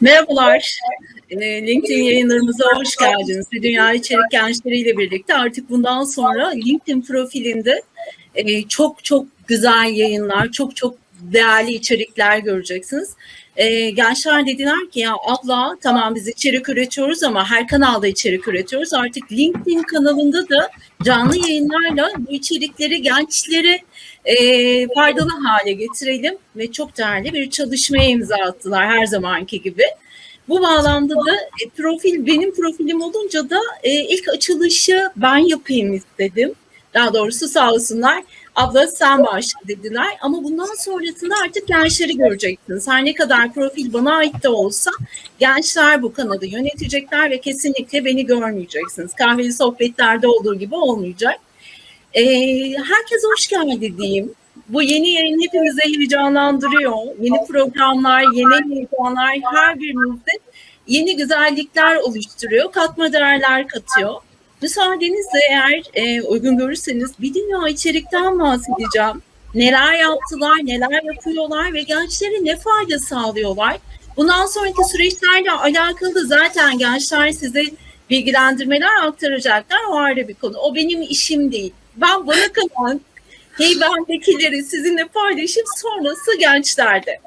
Merhabalar. Ee, LinkedIn yayınlarımıza hoş geldiniz. Dünya İçerik Gençleri ile birlikte artık bundan sonra LinkedIn profilinde e, çok çok güzel yayınlar, çok çok değerli içerikler göreceksiniz. E, gençler dediler ki ya abla tamam biz içerik üretiyoruz ama her kanalda içerik üretiyoruz. Artık LinkedIn kanalında da canlı yayınlarla bu içerikleri gençlere e, faydalı hale getirelim ve çok değerli bir çalışmaya imza attılar her zamanki gibi. Bu bağlamda da e, profil benim profilim olunca da e, ilk açılışı ben yapayım istedim. Daha doğrusu sağ olsunlar abla sen başla dediler. Ama bundan sonrasında artık gençleri göreceksiniz. Her ne kadar profil bana ait de olsa gençler bu kanalı yönetecekler ve kesinlikle beni görmeyeceksiniz. Kahveli sohbetlerde olduğu gibi olmayacak. Ee, herkes hoş geldi diyeyim. Bu yeni yayın hepimizi heyecanlandırıyor. Yeni programlar, yeni heyecanlar her birimizde yeni güzellikler oluşturuyor. Katma değerler katıyor. Müsaadenizle eğer e, uygun görürseniz bir dünya içerikten bahsedeceğim. Neler yaptılar, neler yapıyorlar ve gençlere ne fayda sağlıyorlar. Bundan sonraki süreçlerle alakalı zaten gençler size bilgilendirmeler aktaracaklar. O ayrı bir konu. O benim işim değil. Ben bana kalan heybendekileri sizinle paylaşıp sonrası gençlerde.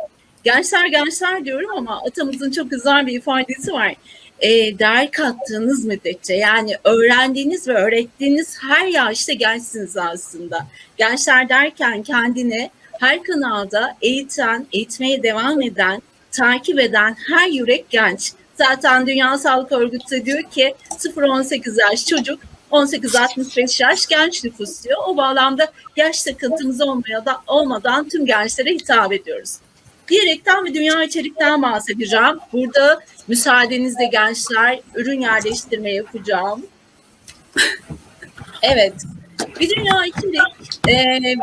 Gençler gençler diyorum ama atamızın çok güzel bir ifadesi var. E, değer kattığınız müddetçe yani öğrendiğiniz ve öğrettiğiniz her yaşta gençsiniz aslında. Gençler derken kendini her kanalda eğiten, eğitmeye devam eden, takip eden her yürek genç. Zaten Dünya Sağlık Örgütü diyor ki 0-18 yaş çocuk 18-65 yaş genç nüfus diyor. O bağlamda yaş takıntımız olmaya da, olmadan tüm gençlere hitap ediyoruz. Diyerekten bir dünya içerikten bahsedeceğim. Burada müsaadenizle gençler ürün yerleştirme yapacağım. evet. Bir dünya içerik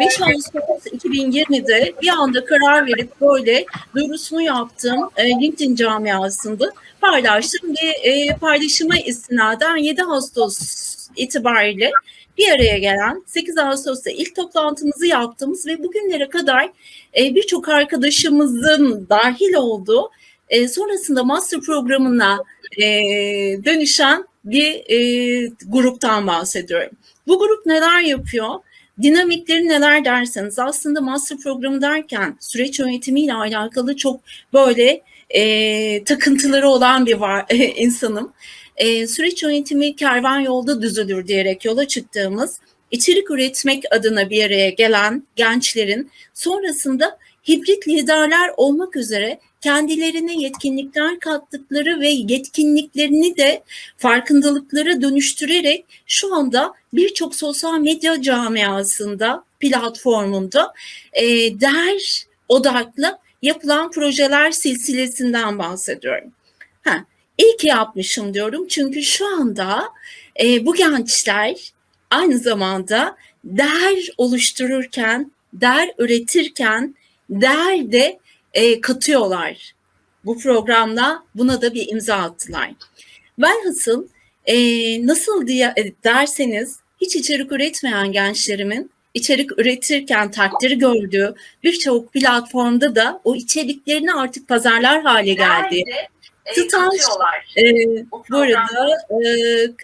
5 Ağustos 2020'de bir anda karar verip böyle duyurusunu yaptım LinkedIn camiasında paylaştım ve paylaşıma istinaden 7 Ağustos itibariyle bir araya gelen 8 Ağustos'ta ilk toplantımızı yaptığımız ve bugünlere kadar birçok arkadaşımızın dahil olduğu sonrasında master programına dönüşen bir gruptan bahsediyorum. Bu grup neler yapıyor? Dinamikleri neler derseniz aslında master programı derken süreç yönetimiyle alakalı çok böyle e, takıntıları olan bir var, e, insanım. E, süreç yönetimi kervan yolda düzülür diyerek yola çıktığımız içerik üretmek adına bir araya gelen gençlerin sonrasında hibrit liderler olmak üzere kendilerine yetkinlikler kattıkları ve yetkinliklerini de farkındalıklara dönüştürerek şu anda birçok sosyal medya camiasında, platformunda e, değer odaklı yapılan projeler silsilesinden bahsediyorum. İyi ki yapmışım diyorum çünkü şu anda e, bu gençler aynı zamanda değer oluştururken, değer üretirken, değer de e, katıyorlar. Bu programda buna da bir imza attılar. Velhasıl e, nasıl diye e, derseniz hiç içerik üretmeyen gençlerimin içerik üretirken takdir gördüğü birçok platformda da o içeriklerini artık pazarlar hale geldi. Staj, e, bu arada e,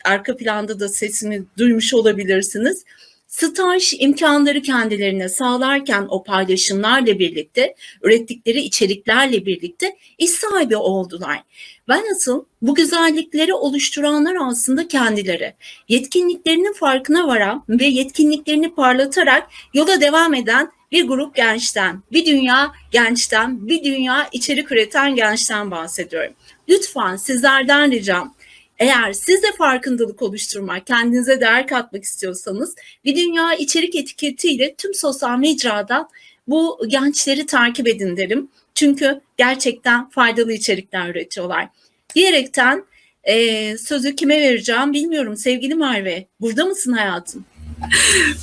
arka planda da sesini duymuş olabilirsiniz staj imkanları kendilerine sağlarken o paylaşımlarla birlikte, ürettikleri içeriklerle birlikte iş sahibi oldular. Ben nasıl bu güzellikleri oluşturanlar aslında kendileri. Yetkinliklerinin farkına varan ve yetkinliklerini parlatarak yola devam eden bir grup gençten, bir dünya gençten, bir dünya içerik üreten gençten bahsediyorum. Lütfen sizlerden ricam eğer siz de farkındalık oluşturmak, kendinize değer katmak istiyorsanız bir dünya içerik etiketiyle tüm sosyal mecradan bu gençleri takip edin derim. Çünkü gerçekten faydalı içerikler üretiyorlar. Diyerekten e, sözü kime vereceğim bilmiyorum. Sevgili Merve, burada mısın hayatım?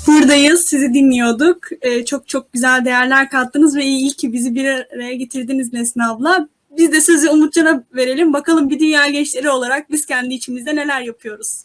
Buradayız, sizi dinliyorduk. Ee, çok çok güzel değerler kattınız ve iyi ki bizi bir araya getirdiniz Nesli abla. Biz de sözü Umutcan'a verelim. Bakalım bir dünya gençleri olarak biz kendi içimizde neler yapıyoruz?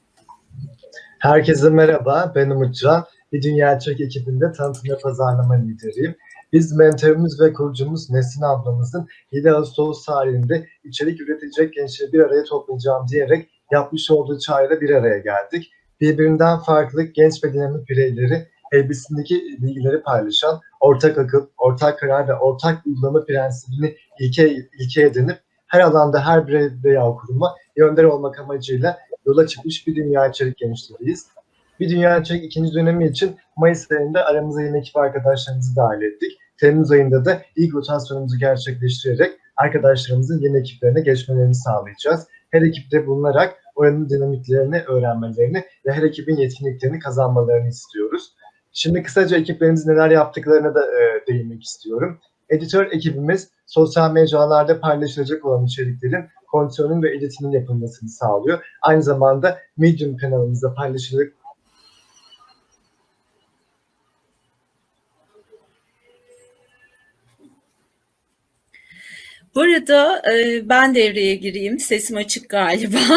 Herkese merhaba, ben Umutcan. Bir Dünya Türk ekibinde tanıtım ve pazarlama lideriyim. Biz mentorumuz ve kurucumuz Nesin ablamızın 7 Ağustos tarihinde içerik üretecek gençleri bir araya toplayacağım diyerek yapmış olduğu çağrıyla bir araya geldik. Birbirinden farklı genç ve dinamik bireyleri elbisindeki bilgileri paylaşan, ortak akıl, ortak karar ve ortak uygulama prensibini ilke, ilke edinip her alanda her birey veya kuruma yönder olmak amacıyla yola çıkmış bir dünya içerik gençleriyiz. Bir dünya içerik ikinci dönemi için Mayıs ayında aramıza yeni ekip arkadaşlarımızı dahil ettik. Temmuz ayında da ilk rotasyonumuzu gerçekleştirerek arkadaşlarımızın yeni ekiplerine geçmelerini sağlayacağız. Her ekipte bulunarak oranın dinamiklerini öğrenmelerini ve her ekibin yetkinliklerini kazanmalarını istiyoruz. Şimdi kısaca ekiplerimizin neler yaptıklarına da e, değinmek istiyorum. Editör ekibimiz sosyal mecralarda paylaşılacak olan içeriklerin kontrolünün ve editinin yapılmasını sağlıyor. Aynı zamanda Medium kanalımızda paylaşılacak Bu arada e, ben devreye gireyim. Sesim açık galiba.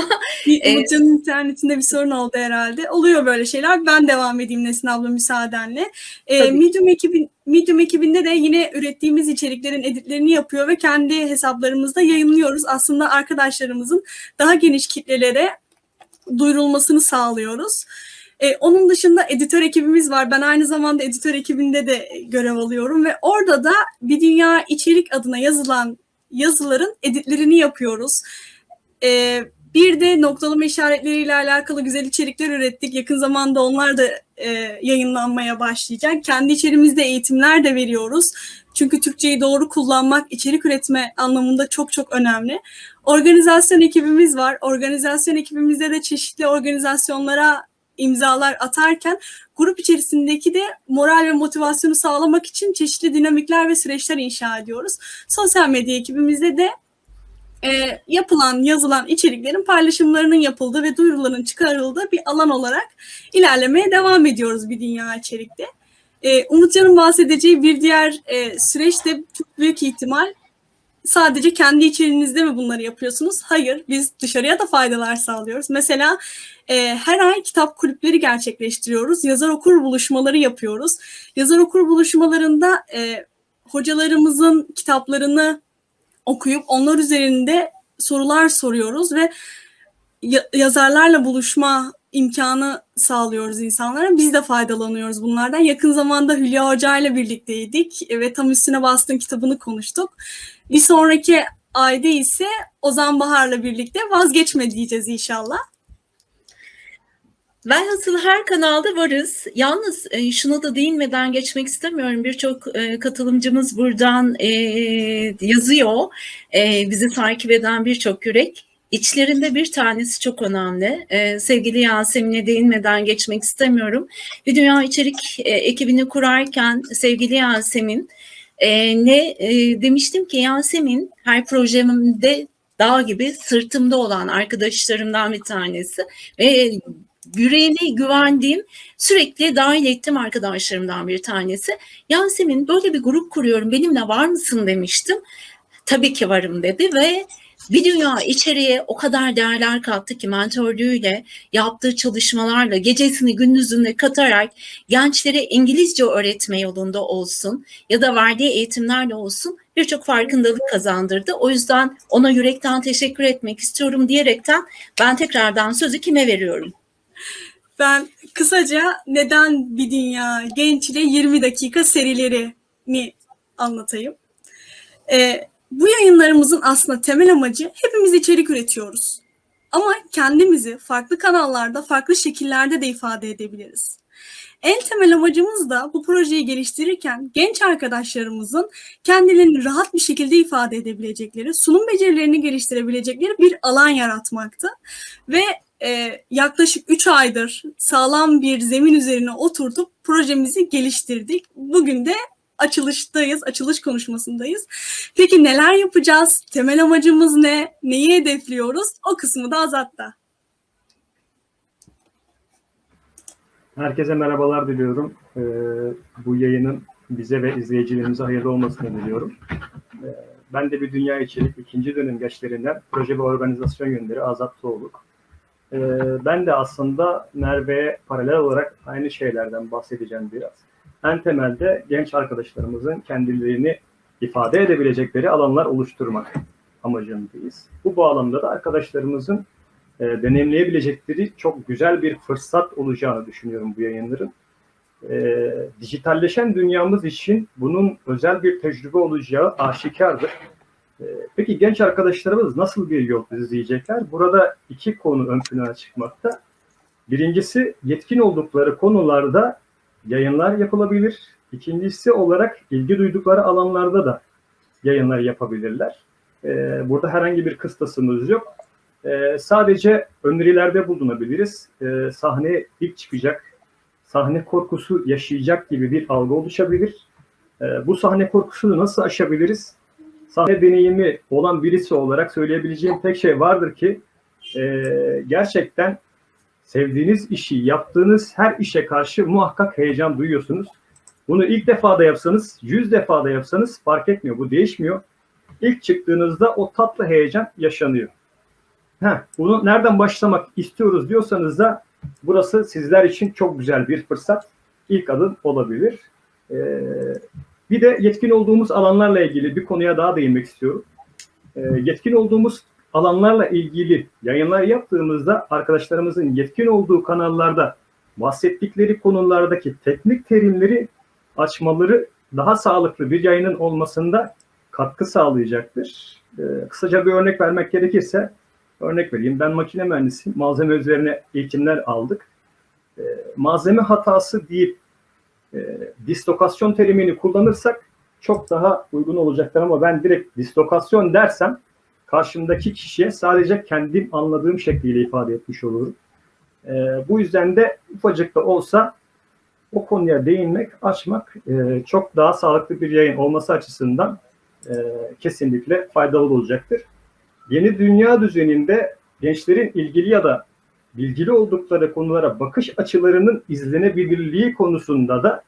Evet. Umutcan'ın internetinde bir sorun oldu herhalde. Oluyor böyle şeyler. Ben devam edeyim Nesin abla müsaadenle. Ee, Tabii. Medium, ekibin, Medium ekibinde de yine ürettiğimiz içeriklerin editlerini yapıyor ve kendi hesaplarımızda yayınlıyoruz. Aslında arkadaşlarımızın daha geniş kitlelere duyurulmasını sağlıyoruz. Ee, onun dışında editör ekibimiz var. Ben aynı zamanda editör ekibinde de görev alıyorum ve orada da bir dünya içerik adına yazılan yazıların editlerini yapıyoruz. Ee, bir de noktalama işaretleriyle alakalı güzel içerikler ürettik. Yakın zamanda onlar da e, yayınlanmaya başlayacak. Kendi içerimizde eğitimler de veriyoruz. Çünkü Türkçeyi doğru kullanmak içerik üretme anlamında çok çok önemli. Organizasyon ekibimiz var. Organizasyon ekibimizde de çeşitli organizasyonlara imzalar atarken grup içerisindeki de moral ve motivasyonu sağlamak için çeşitli dinamikler ve süreçler inşa ediyoruz. Sosyal medya ekibimizde de e, yapılan, yazılan içeriklerin paylaşımlarının yapıldığı ve duyuruların çıkarıldığı bir alan olarak ilerlemeye devam ediyoruz bir dünya içerikte. E, Umutcan'ın bahsedeceği bir diğer e, süreç de çok büyük ihtimal sadece kendi içeriğinizde mi bunları yapıyorsunuz? Hayır, biz dışarıya da faydalar sağlıyoruz. Mesela e, her ay kitap kulüpleri gerçekleştiriyoruz. Yazar okur buluşmaları yapıyoruz. Yazar okur buluşmalarında e, hocalarımızın kitaplarını okuyup onlar üzerinde sorular soruyoruz ve ya- yazarlarla buluşma imkanı sağlıyoruz insanlara. Biz de faydalanıyoruz bunlardan. Yakın zamanda Hülya Hoca ile birlikteydik ve tam üstüne bastığın kitabını konuştuk. Bir sonraki ayda ise Ozan Bahar'la birlikte vazgeçme diyeceğiz inşallah. Velhasıl her kanalda varız. Yalnız e, şuna da değinmeden geçmek istemiyorum. Birçok e, katılımcımız buradan e, yazıyor. Bizi takip eden birçok yürek. İçlerinde bir tanesi çok önemli. Sevgili Yasemin'e değinmeden geçmek istemiyorum. Bir Dünya İçerik ekibini kurarken sevgili Yasemin e, ne e, demiştim ki Yasemin her projemde dağ gibi sırtımda olan arkadaşlarımdan bir tanesi ve yüreğine güvendiğim sürekli dahil ettim arkadaşlarımdan bir tanesi. Yasemin böyle bir grup kuruyorum benimle var mısın demiştim. Tabii ki varım dedi ve bir dünya içeriye o kadar değerler kattı ki mentörlüğüyle, yaptığı çalışmalarla, gecesini gündüzünü katarak gençlere İngilizce öğretme yolunda olsun ya da verdiği eğitimlerle olsun birçok farkındalık kazandırdı. O yüzden ona yürekten teşekkür etmek istiyorum diyerekten ben tekrardan sözü kime veriyorum? Ben kısaca neden bir dünya genç ile 20 dakika serilerini anlatayım. Ee, bu yayınlarımızın aslında temel amacı hepimiz içerik üretiyoruz. Ama kendimizi farklı kanallarda, farklı şekillerde de ifade edebiliriz. En temel amacımız da bu projeyi geliştirirken genç arkadaşlarımızın kendilerini rahat bir şekilde ifade edebilecekleri, sunum becerilerini geliştirebilecekleri bir alan yaratmaktı. Ve e, yaklaşık 3 aydır sağlam bir zemin üzerine oturtup projemizi geliştirdik. Bugün de açılıştayız, açılış konuşmasındayız. Peki neler yapacağız? Temel amacımız ne? Neyi hedefliyoruz? O kısmı da Azat'ta. Herkese merhabalar diliyorum. Ee, bu yayının bize ve izleyicilerimize hayırlı olmasını diliyorum. Ee, ben de bir dünya içerik ikinci dönem gençlerinden proje ve organizasyon yönleri Azat Soğuluk. Ee, ben de aslında Merve'ye paralel olarak aynı şeylerden bahsedeceğim biraz. En temelde genç arkadaşlarımızın kendilerini ifade edebilecekleri alanlar oluşturmak amacındayız. Bu bağlamda da arkadaşlarımızın e, deneyimleyebilecekleri çok güzel bir fırsat olacağını düşünüyorum bu yayınların. E, dijitalleşen dünyamız için bunun özel bir tecrübe olacağı aşikardır. E, peki genç arkadaşlarımız nasıl bir yol izleyecekler? Burada iki konu ön plana çıkmakta. Birincisi yetkin oldukları konularda yayınlar yapılabilir. İkincisi olarak ilgi duydukları alanlarda da yayınlar yapabilirler. Ee, burada herhangi bir kıstasımız yok. Ee, sadece önerilerde bulunabiliriz. Ee, sahneye ilk çıkacak, sahne korkusu yaşayacak gibi bir algı oluşabilir. Ee, bu sahne korkusunu nasıl aşabiliriz? Sahne deneyimi olan birisi olarak söyleyebileceğim tek şey vardır ki e, gerçekten sevdiğiniz işi yaptığınız her işe karşı muhakkak heyecan duyuyorsunuz. Bunu ilk defa da yapsanız, yüz defa da yapsanız fark etmiyor. Bu değişmiyor. İlk çıktığınızda o tatlı heyecan yaşanıyor. Heh, bunu nereden başlamak istiyoruz diyorsanız da burası sizler için çok güzel bir fırsat. İlk adım olabilir. Ee, bir de yetkin olduğumuz alanlarla ilgili bir konuya daha değinmek istiyorum. Ee, yetkin olduğumuz alanlarla ilgili yayınlar yaptığımızda arkadaşlarımızın yetkin olduğu kanallarda bahsettikleri konulardaki teknik terimleri açmaları daha sağlıklı bir yayının olmasında katkı sağlayacaktır. Ee, kısaca bir örnek vermek gerekirse örnek vereyim. Ben makine mühendisiyim. Malzeme üzerine eğitimler aldık. Ee, malzeme hatası deyip e, dislokasyon terimini kullanırsak çok daha uygun olacaktır ama ben direkt dislokasyon dersem karşımdaki kişiye sadece kendim anladığım şekliyle ifade etmiş olurum. Ee, bu yüzden de ufacık da olsa o konuya değinmek, açmak e, çok daha sağlıklı bir yayın olması açısından e, kesinlikle faydalı olacaktır. Yeni dünya düzeninde gençlerin ilgili ya da bilgili oldukları konulara bakış açılarının izlenebilirliği konusunda da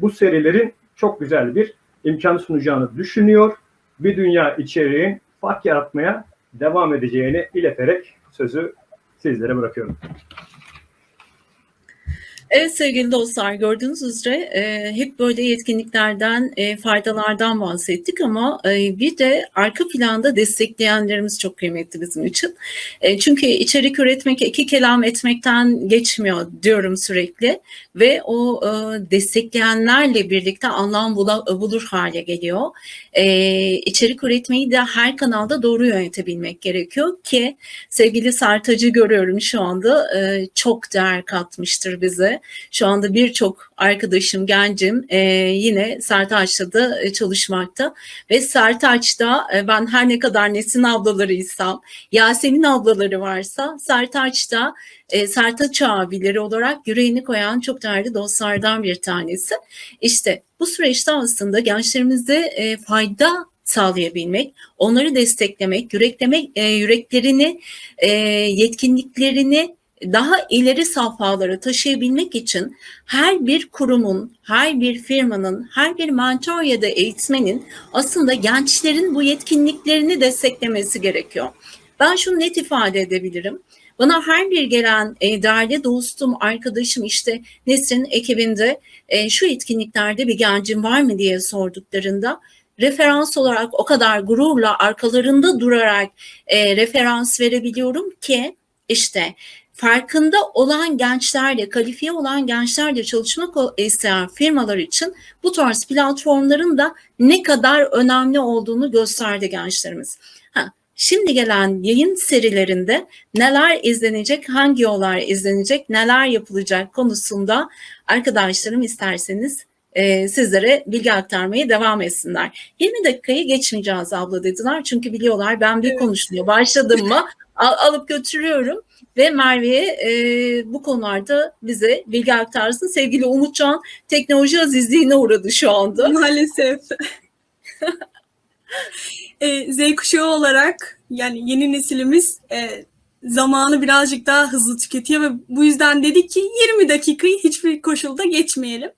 bu serilerin çok güzel bir imkan sunacağını düşünüyor. Bir dünya içeriğin fark yaratmaya devam edeceğini ileterek sözü sizlere bırakıyorum. Evet sevgili dostlar gördüğünüz üzere e, hep böyle yetkinliklerden, e, faydalardan bahsettik ama e, bir de arka planda destekleyenlerimiz çok kıymetli bizim için. E, çünkü içerik üretmek iki kelam etmekten geçmiyor diyorum sürekli ve o e, destekleyenlerle birlikte anlam bula, bulur hale geliyor. E, içerik üretmeyi de her kanalda doğru yönetebilmek gerekiyor ki sevgili Sertac'ı görüyorum şu anda e, çok değer katmıştır bize. Şu anda birçok arkadaşım, gencim e, yine Sertaç'ta e, çalışmakta. Ve Sertaç'ta e, ben her ne kadar Nesin ablalarıysam, Yasemin ablaları varsa Sertaç'ta e, Sertaç abileri olarak yüreğini koyan çok değerli dostlardan bir tanesi. İşte bu süreçte aslında gençlerimize e, fayda sağlayabilmek, onları desteklemek, yüreklemek, e, yüreklerini, e, yetkinliklerini daha ileri safhalara taşıyabilmek için her bir kurumun, her bir firmanın, her bir mentor ya da eğitmenin aslında gençlerin bu yetkinliklerini desteklemesi gerekiyor. Ben şunu net ifade edebilirim. Bana her bir gelen e, değerli dostum, arkadaşım işte Nesrin ekibinde e, şu etkinliklerde bir gencin var mı diye sorduklarında referans olarak o kadar gururla arkalarında durarak e, referans verebiliyorum ki işte farkında olan gençlerle, kalifiye olan gençlerle çalışmak isteyen firmalar için bu tarz platformların da ne kadar önemli olduğunu gösterdi gençlerimiz. Ha, şimdi gelen yayın serilerinde neler izlenecek, hangi yollar izlenecek, neler yapılacak konusunda arkadaşlarım isterseniz e, sizlere bilgi aktarmaya devam etsinler. 20 dakikayı geçmeyeceğiz abla dediler çünkü biliyorlar ben bir konuşmaya başladım mı al, alıp götürüyorum ve Merve'ye e, bu konularda bize bilgi aktarsın. Sevgili Umutcan teknoloji azizliğine uğradı şu anda. Maalesef. e, Z kuşağı olarak yani yeni nesilimiz e, zamanı birazcık daha hızlı tüketiyor ve bu yüzden dedik ki 20 dakikayı hiçbir koşulda geçmeyelim.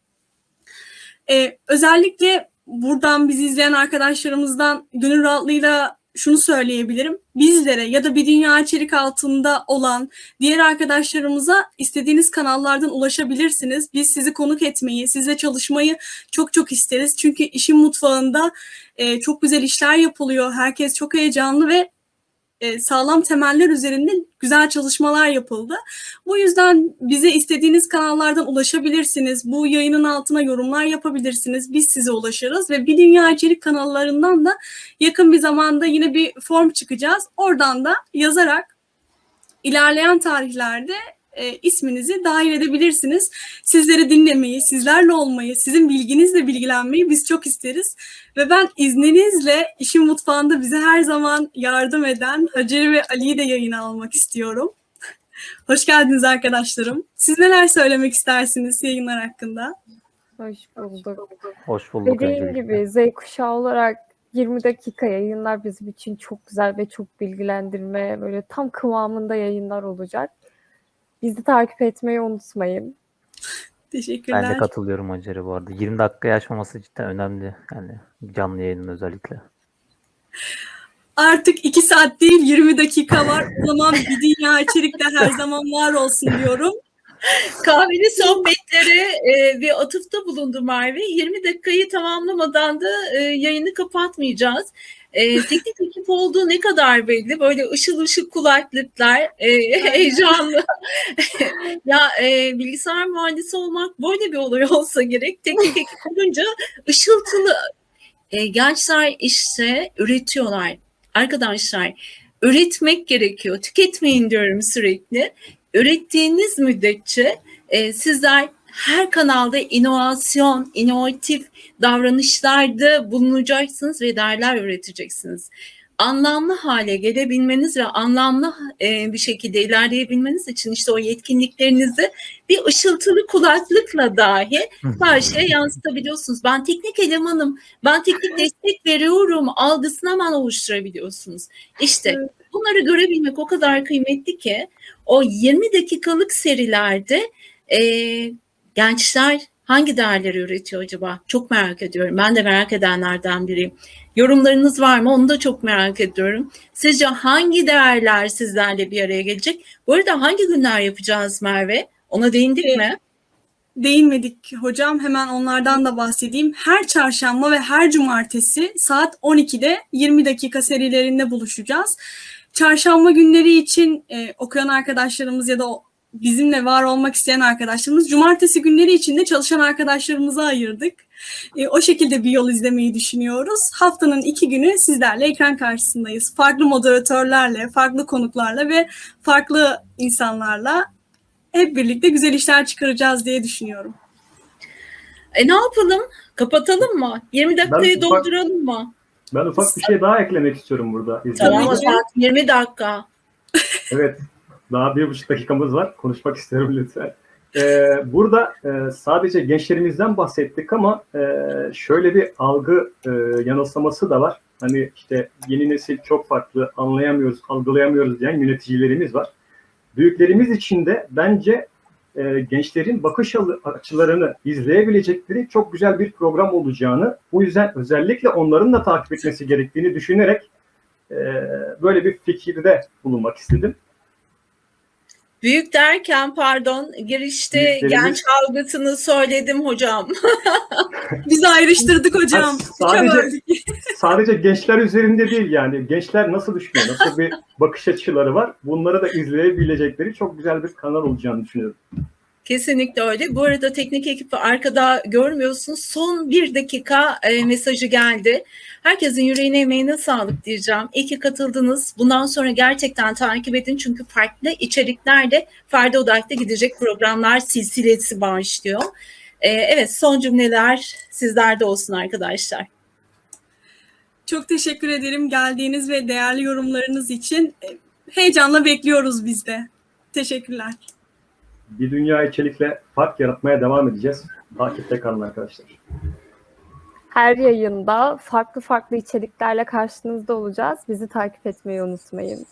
E, özellikle buradan bizi izleyen arkadaşlarımızdan gönül rahatlığıyla şunu söyleyebilirim. Bizlere ya da bir dünya içerik altında olan diğer arkadaşlarımıza istediğiniz kanallardan ulaşabilirsiniz. Biz sizi konuk etmeyi, sizle çalışmayı çok çok isteriz. Çünkü işin mutfağında e, çok güzel işler yapılıyor. Herkes çok heyecanlı ve e, sağlam temeller üzerinde güzel çalışmalar yapıldı. Bu yüzden bize istediğiniz kanallardan ulaşabilirsiniz. Bu yayının altına yorumlar yapabilirsiniz. Biz size ulaşırız ve Bir Dünya İçerik kanallarından da yakın bir zamanda yine bir form çıkacağız. Oradan da yazarak ilerleyen tarihlerde e, isminizi dahil edebilirsiniz. Sizleri dinlemeyi, sizlerle olmayı, sizin bilginizle bilgilenmeyi biz çok isteriz. Ve ben izninizle işin mutfağında bize her zaman yardım eden Hacer'i ve Ali'yi de yayına almak istiyorum. Hoş geldiniz arkadaşlarım. Siz neler söylemek istersiniz yayınlar hakkında? Hoş bulduk. Hoş bulduk Dediğim öncelikle. gibi Z kuşağı olarak 20 dakika yayınlar bizim için çok güzel ve çok bilgilendirme, böyle tam kıvamında yayınlar olacak. Bizi takip etmeyi unutmayın. Teşekkürler. Ben de katılıyorum Hacer'e bu arada. 20 dakika yaşmaması cidden önemli. Yani canlı yayının özellikle. Artık 2 saat değil 20 dakika var. O zaman bir dünya içerikte her zaman var olsun diyorum. Kahveli sohbetlere e, bir atıfta bulundu Merve. 20 dakikayı tamamlamadan da e, yayını kapatmayacağız. E, teknik ekip olduğu ne kadar belli. Böyle ışıl ışıl kulaklıklar, e, heyecanlı. ya e, bilgisayar mühendisi olmak böyle bir olay olsa gerek. Teknik ekip olunca ışıltılı. E, gençler işte üretiyorlar. Arkadaşlar üretmek gerekiyor. Tüketmeyin diyorum sürekli ürettiğiniz müddetçe e, sizler her kanalda inovasyon, inovatif davranışlarda bulunacaksınız ve değerler üreteceksiniz. Anlamlı hale gelebilmeniz ve anlamlı e, bir şekilde ilerleyebilmeniz için işte o yetkinliklerinizi bir ışıltılı kulaklıkla dahi karşıya yansıtabiliyorsunuz. Ben teknik elemanım, ben teknik destek veriyorum algısını hemen oluşturabiliyorsunuz. İşte bunları görebilmek o kadar kıymetli ki o 20 dakikalık serilerde e, gençler hangi değerleri üretiyor acaba? Çok merak ediyorum. Ben de merak edenlerden biriyim. Yorumlarınız var mı? Onu da çok merak ediyorum. Sizce hangi değerler sizlerle bir araya gelecek? Bu arada hangi günler yapacağız Merve? Ona değindik mi? Değinmedik hocam. Hemen onlardan da bahsedeyim. Her çarşamba ve her cumartesi saat 12'de 20 dakika serilerinde buluşacağız. Çarşamba günleri için e, okuyan arkadaşlarımız ya da bizimle var olmak isteyen arkadaşlarımız, cumartesi günleri için de çalışan arkadaşlarımıza ayırdık. E, o şekilde bir yol izlemeyi düşünüyoruz. Haftanın iki günü sizlerle ekran karşısındayız. Farklı moderatörlerle, farklı konuklarla ve farklı insanlarla hep birlikte güzel işler çıkaracağız diye düşünüyorum. E ne yapalım? Kapatalım mı? 20 dakikayı Ben ufak- dolduralım mı? Ben ufak bir şey daha eklemek istiyorum burada. Tamam o zaman 20 dakika. Evet. Daha bir buçuk dakikamız var. Konuşmak istiyorum lütfen. Ee, burada e, sadece gençlerimizden bahsettik ama e, şöyle bir algı e, yanılsaması da var. Hani işte yeni nesil çok farklı, anlayamıyoruz, algılayamıyoruz diyen yöneticilerimiz var. Büyüklerimiz için de bence e, gençlerin bakış açılarını izleyebilecekleri çok güzel bir program olacağını, bu yüzden özellikle onların da takip etmesi gerektiğini düşünerek e, böyle bir fikirde bulunmak istedim. Büyük derken pardon girişte genç algısını söyledim hocam. Biz ayrıştırdık hocam. Üçe sadece-. Sadece gençler üzerinde değil yani gençler nasıl düşünüyor, nasıl bir bakış açıları var bunları da izleyebilecekleri çok güzel bir kanal olacağını düşünüyorum. Kesinlikle öyle. Bu arada teknik ekibi arkada görmüyorsunuz. Son bir dakika e, mesajı geldi. Herkesin yüreğine emeğine sağlık diyeceğim. İyi ki katıldınız. Bundan sonra gerçekten takip edin. Çünkü farklı içeriklerde Ferdi Odak'ta gidecek programlar silsilesi başlıyor. E, evet son cümleler sizlerde olsun arkadaşlar. Çok teşekkür ederim geldiğiniz ve değerli yorumlarınız için. Heyecanla bekliyoruz biz de. Teşekkürler. Bir dünya içerikle fark yaratmaya devam edeceğiz. Takipte kalın arkadaşlar. Her yayında farklı farklı içeriklerle karşınızda olacağız. Bizi takip etmeyi unutmayın.